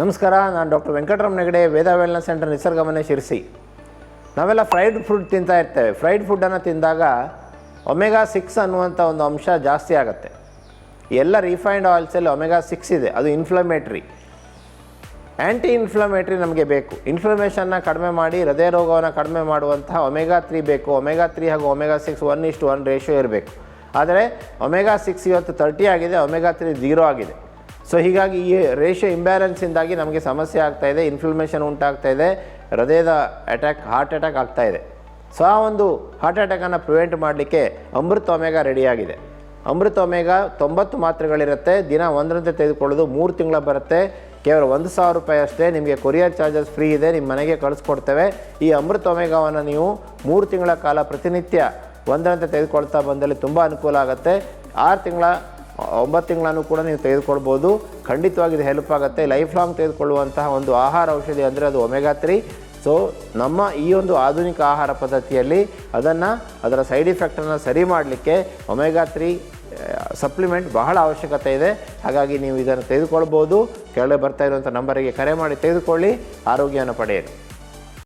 ನಮಸ್ಕಾರ, ನಾನು doctor Venkataram Hegde Veda wellness centre Nisargamane Sirsi. ನಾವೆಲ್ಲ ಫ್ರೈಡ್ ಫುಡ್ ತಿಂತಾ ಇರ್ತೇವೆ. ಫ್ರೈಡ್ ಫುಡ್ಡನ್ನು ತಿಂದಾಗ ಒಮೆಗಾ ಸಿಕ್ಸ್ ಅನ್ನುವಂಥ ಒಂದು ಅಂಶ ಜಾಸ್ತಿ ಆಗುತ್ತೆ. ಎಲ್ಲ ರಿಫೈನ್ಡ್ ಆಯಿಲ್ಸಲ್ಲಿ ಒಮೆಗಾ ಸಿಕ್ಸ್ ಇದೆ. ಅದು ಇನ್ಫ್ಲಮೇಟ್ರಿ ಆ್ಯಂಟಿ ಇನ್ಫ್ಲಮೇಟ್ರಿ ನಮಗೆ ಬೇಕು. ಇನ್ಫ್ಲಮೇಷನ್ನ ಕಡಿಮೆ ಮಾಡಿ, ಹೃದಯ ರೋಗವನ್ನು ಕಡಿಮೆ ಮಾಡುವಂತಹ ಒಮೆಗಾ ತ್ರೀ ಬೇಕು. ಒಮೆಗಾ ತ್ರೀ ಹಾಗೂ ಒಮೆಗಾ ಸಿಕ್ಸ್ ಒನ್ ಇಷ್ಟು ಒನ್ ರೇಷಿಯೋ ಇರಬೇಕು. ಆದರೆ ಒಮೆಗಾ ಸಿಕ್ಸ್ ಇವತ್ತು ತರ್ಟಿ ಆಗಿದೆ ಒಮೆಗಾ ತ್ರೀ ಝೀರೋ ಆಗಿದೆ. ಸೊ ಹೀಗಾಗಿ ಈ ರೇಷಿಯೋ ಇಂಬ್ಯಾಲೆನ್ಸಿಂದಾಗಿ ನಮಗೆ ಸಮಸ್ಯೆ ಆಗ್ತಾ ಇದೆ ಇನ್ಫ್ಲಮೇಷನ್ ಉಂಟಾಗ್ತಾ ಇದೆ, ಹೃದಯದ ಅಟ್ಯಾಕ್ ಹಾರ್ಟ್ ಅಟ್ಯಾಕ್ ಆಗ್ತಾ ಇದೆ. ಸೊ ಆ ಒಂದು ಹಾರ್ಟ್ ಅಟ್ಯಾಕನ್ನು ಪ್ರಿವೆಂಟ್ ಮಾಡಲಿಕ್ಕೆ ಅಮೃತ ಒಮೆಗಾ ರೆಡಿಯಾಗಿದೆ ಅಮೃತ ಒಮೆಗಾ ತೊಂಬತ್ತು ಮಾತ್ರೆಗಳಿರುತ್ತೆ, ದಿನ ಒಂದರಂತೆ ತೆಗೆದುಕೊಳ್ಳೋದು ಮೂರು ತಿಂಗಳ ಬರುತ್ತೆ, ಕೇವಲ ಒಂದು ಸಾವಿರ ರೂಪಾಯಿ ಅಷ್ಟೇ ನಿಮಗೆ ಕೊರಿಯರ್ ಚಾರ್ಜಸ್ ಫ್ರೀ ಇದೆ ನಿಮ್ಮ ಮನೆಗೆ ಕಳಿಸ್ಕೊಡ್ತೇವೆ. ಈ ಅಮೃತ ಒಮೆಗಾವನ್ನು ನೀವು ಮೂರು ತಿಂಗಳ ಕಾಲ ಪ್ರತಿನಿತ್ಯ ಒಂದರಂತೆ ತೆಗೆದುಕೊಳ್ತಾ ಬಂದಲ್ಲಿ ತುಂಬ ಅನುಕೂಲ ಆಗುತ್ತೆ. ಆರು ತಿಂಗಳ ಒಂಬತ್ತು ತಿಂಗಳನ್ನು ಕೂಡ ನೀವು ತೆಗೆದುಕೊಳ್ಬೋದು. ಖಂಡಿತವಾಗಿ ಇದು ಹೆಲ್ಪ್ ಆಗುತ್ತೆ. ಲೈಫ್ ಲಾಂಗ್ ತೆಗೆದುಕೊಳ್ಳುವಂತಹ ಒಂದು ಆಹಾರ ಔಷಧಿ ಅಂದರೆ ಅದು ಒಮೆಗಾ ತ್ರೀ ಸೊ ನಮ್ಮ ಈ ಒಂದು ಆಧುನಿಕ ಆಹಾರ ಪದ್ಧತಿಯಲ್ಲಿ ಅದನ್ನು ಅದರ ಸೈಡ್ ಇಫೆಕ್ಟನ್ನು ಸರಿ ಮಾಡಲಿಕ್ಕೆ ಒಮೆಗಾ ತ್ರೀ ಸಪ್ಲಿಮೆಂಟ್ ಬಹಳ ಅವಶ್ಯಕತೆ ಇದೆ. ಹಾಗಾಗಿ ನೀವು ಇದನ್ನು ತೆಗೆದುಕೊಳ್ಬೋದು. ಕೆಳಗೆ ಬರ್ತಾ ಇರುವಂಥ ನಂಬರಿಗೆ ಕರೆ ಮಾಡಿ ತೆಗೆದುಕೊಳ್ಳಿ. ಆರೋಗ್ಯವನ್ನು ಪಡೆಯಿರಿ.